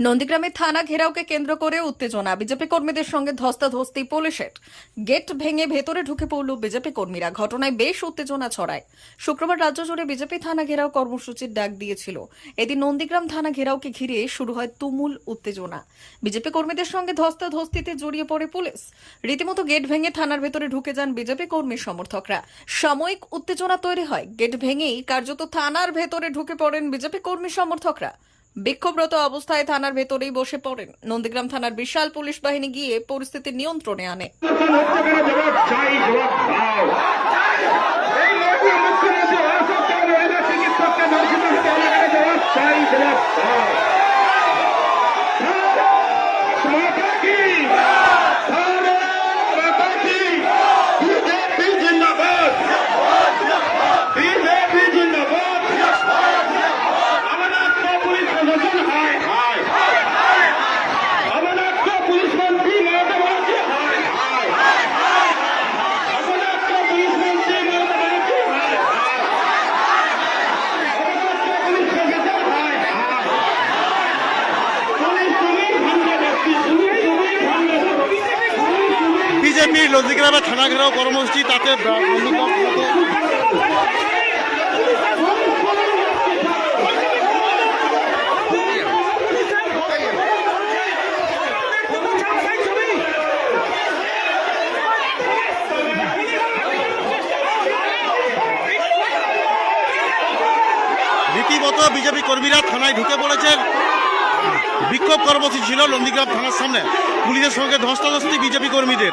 নন্দীগ্রামের থানা ঘেরাওকে কেন্দ্র করে উত্তেজনা। বিজেপি কর্মীদের সঙ্গে ধস্তাধস্তি, পুলিশের। গেট ভেঙে ভেতরে ঢুকে পড়ল বিজেপি কর্মীরা। ঘটনায় বেশ উত্তেজনা ছড়ায়। শুক্রবার রাজ্য জুড়ে বিজেপি থানা ঘেরাও কর্মসূচির ডাক দিয়েছিল। এদিন নন্দীগ্রাম থানা ঘেরাওকে ঘিরে শুরু হয় তুমুল উত্তেজনা। বিজেপি কর্মীদের সঙ্গে ধস্তাধস্তিতে জড়িয়ে পড়ে পুলিশ। রীতিমতো গেট ভেঙে থানার ভেতরে ঢুকে যান বিজেপি কর্মী সমর্থকরা। সাময়িক উত্তেজনা তৈরি হয়। গেট ভেঙেই কার্যত থানার ভেতরে ঢুকে পড়েন বিজেপি কর্মী সমর্থকরা। বিক্ষোভরত অবস্থায় থানার ভেতরেই বসে পড়েন। নন্দীগ্রাম থানার বিশাল পুলিশ বাহিনী গিয়ে পরিস্থিতি নিয়ন্ত্রণে আনে। বিজেপির নন্দীগ্রামে থানা ঘেরাও কর্মসূচি তাতে রীতিমতো বিজেপি কর্মীরা থানায় ঢুকে পড়েছেন। বিক্ষোভ কর্মসূচি ছিল নন্দীগ্রাম থানার সামনে। পুলিশের সঙ্গে ধস্তাধস্তি বিজেপি কর্মীদের।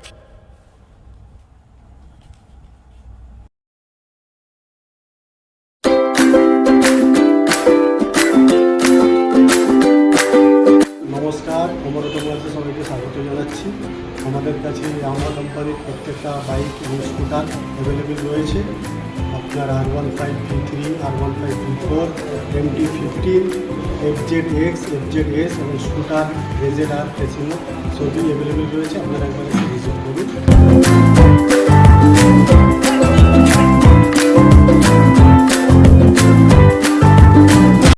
আমাদের কাছে আমরা কোম্পানির প্রত্যেকটা বাইক এবং স্কুটার অ্যাভেলেবেল রয়েছে। আপনার R one five three three R one five three four M T fifteen F Z X F Z S এবং স্কুটার রেজেড আর ফেসিনো সবই অ্যাভেলেবেল রয়েছে। আপনারা একবার ভিজিট করুন।